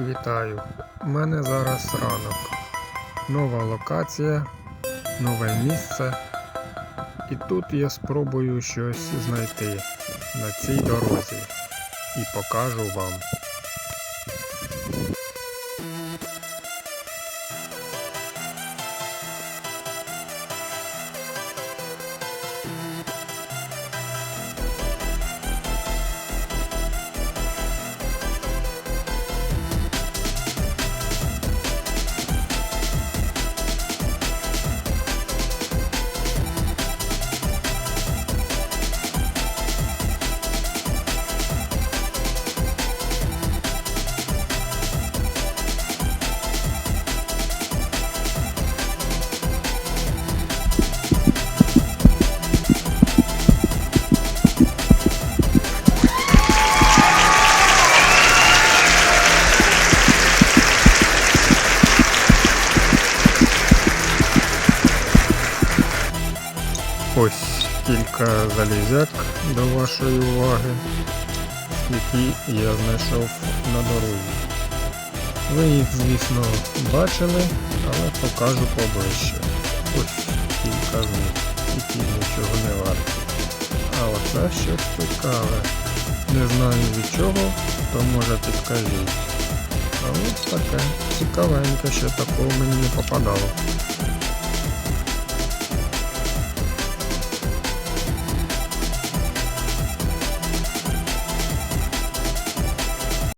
вітаю! У мене зараз ранок. Нова локація, нове місце. І тут я спробую щось знайти на цій дорозі. І покажу вам. Ось кілька залізяк до вашої уваги, які я знайшов на дорозі. Ви їх, звісно, бачили, але покажу поближче. Ось кілька з них, які нічого не варті. А оце щось цікаве. Не знаю від чого, то може підкажіть. А ось таке цікавеньке, ще такого мені не попадало.